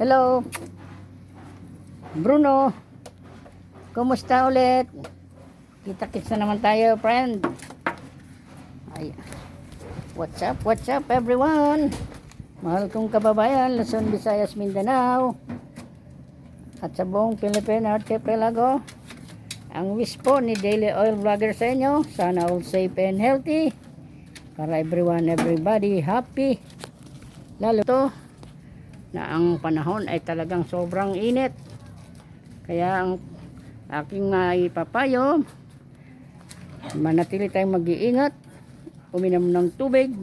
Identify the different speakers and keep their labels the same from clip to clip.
Speaker 1: Hello. Bruno. Kumusta ulit? Kita-kits na naman tayo, friend. Ay. What's up? What's up, everyone? Mahal kong kababayan, Luzon, Visayas, Mindanao. At sa buong Philippine Archipelago. Ang wish po ni Daily Oil Vlogger sa inyo, sana all safe and healthy. Para everyone, everybody happy. Lalo to, na ang panahon ay talagang sobrang init. Kaya ang aking maipapayo, manatili tayong mag-iingat, uminom ng tubig,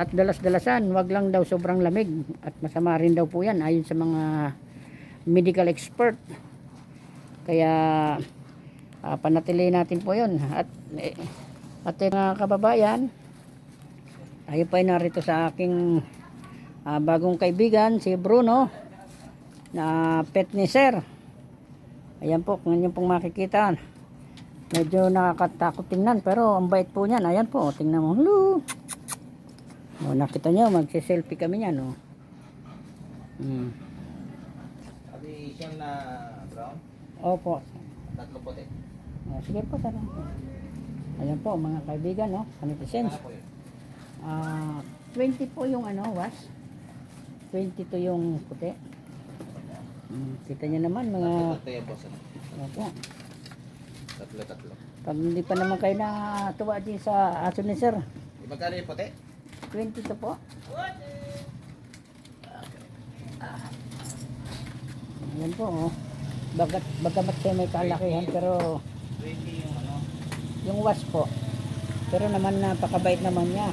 Speaker 1: at dalas-dalasan, wag lang daw sobrang lamig at masama rin daw po yan ayon sa mga medical expert. Kaya ah, panatili natin po yun. At, eh, at mga kababayan, tayo pa narito sa aking ah, bagong kaibigan, si Bruno, na pet ni Sir. Ayan po, kung inyo pong makikita. Medyo nakakatakot tingnan, pero ang bait po niyan. Ayan po, tingnan mo. Hello. O, nakita nyo, magsiselfie kami niyan. Oh. Hmm.
Speaker 2: Sabi siyang na brown,
Speaker 1: Opo.
Speaker 2: tatlo puti.
Speaker 1: O, sige po, sir. Ayan po, mga kaibigan, no?
Speaker 2: Ano?
Speaker 1: Ah, 20 po yung ano, was. 22 yung puti. Hmm, kita niyo naman, mga...
Speaker 2: Tatlo tatlo yan boss.
Speaker 1: Opo.
Speaker 2: Tatlo tatlo.
Speaker 1: Pag hindi pa naman kayo natuwa din sa aso ni sir,
Speaker 2: Eh, Magkano yung puti?
Speaker 1: 22 po. Ayan po, oh. Bagat, bagamat siya may kalakihan, pero
Speaker 2: 20 yung ano.
Speaker 1: yung was po. Pero naman napakabait naman niya.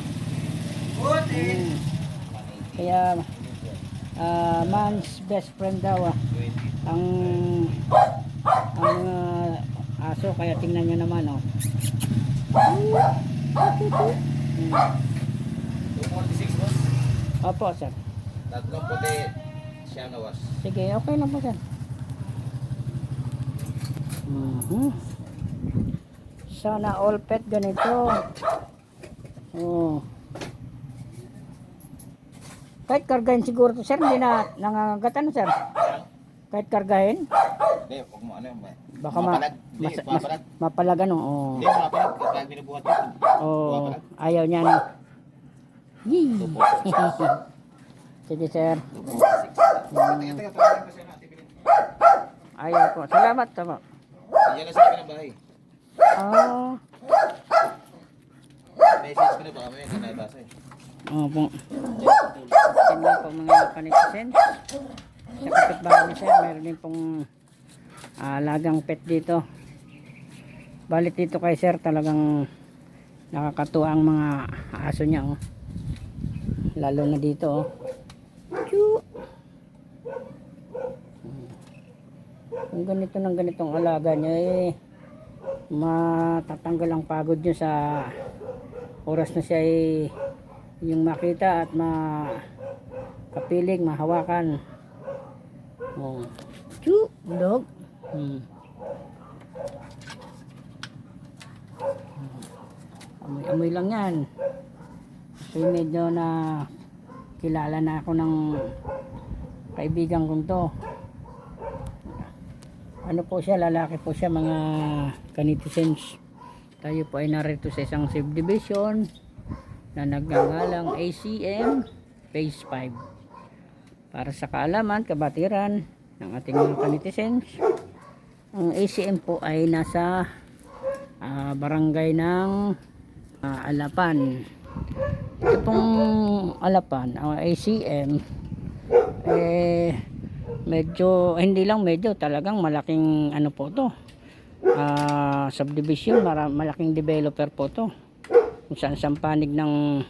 Speaker 1: Mm. Kaya, ah, man's best friend daw, ah.
Speaker 2: 20.
Speaker 1: Ang, ang ah, aso, kaya tingnan niyo naman, oh. Mm.
Speaker 2: 246 boss.
Speaker 1: Opo, sir.
Speaker 2: Tatlong puti siya na was.
Speaker 1: Sige, okay lang po, sir. Mhm. Sana all pet ganito. Oh. Kahit kargahin siguro to, sir, hindi na nangangagatan, sir. Kahit kargahin,
Speaker 2: Hindi, huwag mo ano yung
Speaker 1: baka ma
Speaker 2: mapalag. Hindi,
Speaker 1: mas, mas,
Speaker 2: mapalag.
Speaker 1: mapalag ano. Oh.
Speaker 2: Hindi, mapalag. Kapag binubuhat mo.
Speaker 1: Oh,
Speaker 2: Mapalag.
Speaker 1: ayaw niya na. Yee.
Speaker 2: 246.
Speaker 1: Sige, sir.
Speaker 2: 246. Teka, teka, tawagin ko siya na. Tipilin.
Speaker 1: Ayaw po. Salamat, tama.
Speaker 2: Yan na sa akin ang bahay.
Speaker 1: Ah,
Speaker 2: Message ko na baka may hindi nabasa eh.
Speaker 1: opo. Lang po mga kanitisen. Sa kapitbahay ni sir, meron din pong ah, lagang pet dito. Balit dito kay sir, talagang nakakatuwa ang mga aso niya. Oh. Lalo na dito. Oh. Choo! Kung ganito ng ganitong alaga niya eh, matatanggal ang pagod niyo sa oras na siya ay yung makita at makapiling, mahawakan. Oh. Chu, dog. Hmm. Amoy-amoy lang yan. So medyo na kilala na ako ng kaibigan kong to. Ano po siya, lalaki po siya mga kanitizens. Tayo po ay narito sa isang subdivision na nagngangalang ACM Phase 5. Para sa kaalaman, kabatiran ng ating mga kanitizens, ang ACM po ay nasa ah, barangay ng ah, Alapan. Ito pong Alapan, ang ACM, eh, medyo, hindi lang medyo, talagang malaking ano po to ah subdivision, malaking developer po to. Kung saan saan panig ng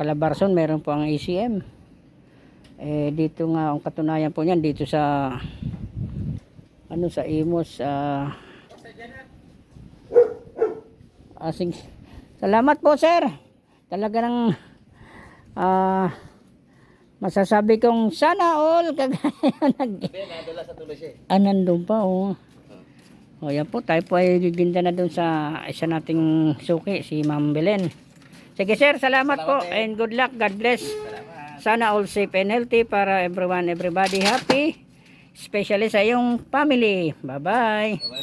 Speaker 1: Calabarzon, meron po ang ACM. Eh, dito nga, ang katunayan po niyan, dito sa, ano, sa Imos, ah, asing, salamat po, sir. Talaga ng, ah, masasabi kong sana all, kagaya nag,
Speaker 2: Hindi, nadala sa tuloy siya eh.
Speaker 1: Ah, nandun pa, oh. O yan po, tayo po ay giginda na dun sa isa nating suki, si Ma'am Belen. Sige sir, salamat,
Speaker 2: Salamat din.
Speaker 1: and good luck. God bless.
Speaker 2: Salamat.
Speaker 1: Sana all safe and healthy para everyone, everybody happy. Especially sa iyong family.
Speaker 2: Bye-bye.